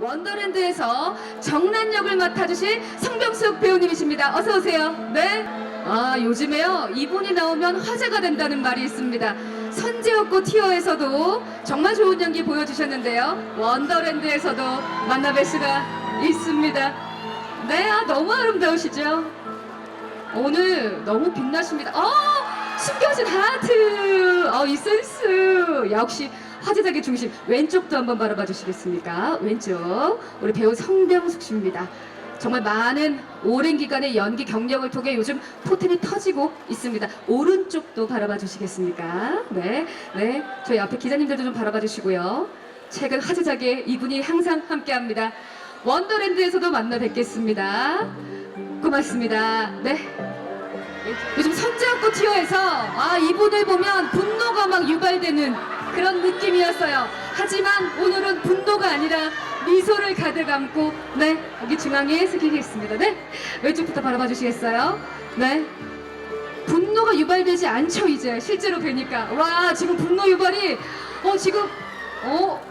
원더랜드에서 정란 역을 맡아주신 성병숙 배우님이십니다. 어서 오세요. 네. 아 요즘에요 이분이 나오면 화제가 된다는 말이 있습니다. 선제였고 티어에서도 정말 좋은 연기 보여주셨는데요. 원더랜드에서도 만나뵐 수가 있습니다. 네, 아, 너무 아름다우시죠? 오늘 너무 빛나십니다. 어, 숨겨진 하트. 어, 이 센스. 역시 화제작의 중심. 왼쪽도 한번 바라봐 주시겠습니까? 왼쪽. 우리 배우 성병숙 씨입니다. 정말 많은 오랜 기간의 연기 경력을 통해 요즘 포텐이 터지고 있습니다. 오른쪽도 바라봐 주시겠습니까? 네. 네. 저희 앞에 기자님들도 좀 바라봐 주시고요. 최근 화제작에 이분이 항상 함께 합니다. 원더랜드에서도 만나 뵙겠습니다. 고맙습니다. 네. 요즘 선제학고 티어에서 아 이분을 보면 분노가 막 유발되는 그런 느낌이었어요. 하지만 오늘은 분노가 아니라 미소를 가득 안고 네 여기 중앙에 서기겠습니다. 네 왼쪽부터 바라봐 주시겠어요? 네 분노가 유발되지 않죠 이제 실제로 뵈니까 와 지금 분노 유발이 어 지금 어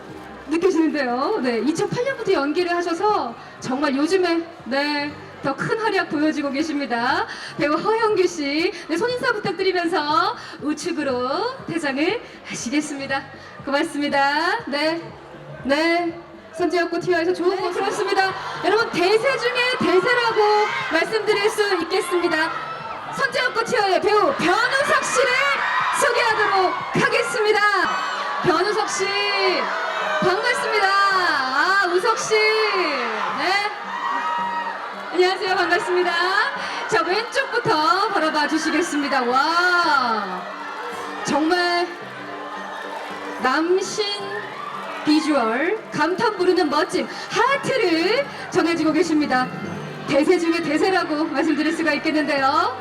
느껴지는데요. 네 2008년부터 연기를 하셔서 정말 요즘에 네. 더 큰 활약 보여주고 계십니다. 배우 허영규 씨, 네, 손인사 부탁드리면서 우측으로 퇴장을 하시겠습니다. 고맙습니다. 네, 네. 선제였고 티어에서 좋은 거 그렇습니다. 여러분 대세 중에 대세라고 말씀드릴 수 있겠습니다. 선제였고 티어의 배우 변우석 씨를 소개하도록 하겠습니다. 변우석 씨 반갑습니다. 아 우석 씨, 네. 안녕하세요. 반갑습니다. 자, 왼쪽부터 바라봐 주시겠습니다. 와. 정말 남신 비주얼, 감탄 부르는 멋짐, 하트를 전해주고 계십니다. 대세 중에 대세라고 말씀드릴 수가 있겠는데요.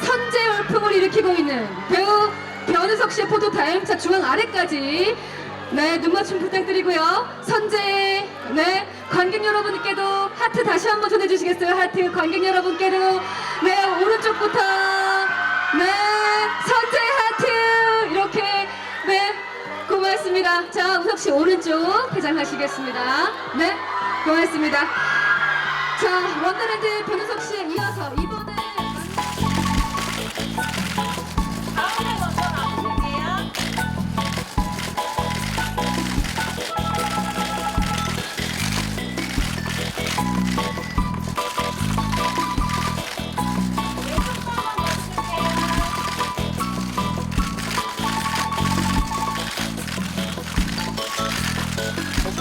선제 열풍을 일으키고 있는 배우 변우석 씨의 포토타임. 자, 중앙 아래까지. 네, 눈맞춤 부탁드리고요. 선제, 네, 관객 여러분께도 하트 다시 한번 전해주시겠어요? 하트, 관객 여러분께도. 네, 오른쪽부터. 네, 선제 하트. 이렇게, 네, 고맙습니다. 자, 우석 씨 오른쪽 회장하시겠습니다. 네, 고맙습니다. 자, 원더랜드 변우석 씨에 이어서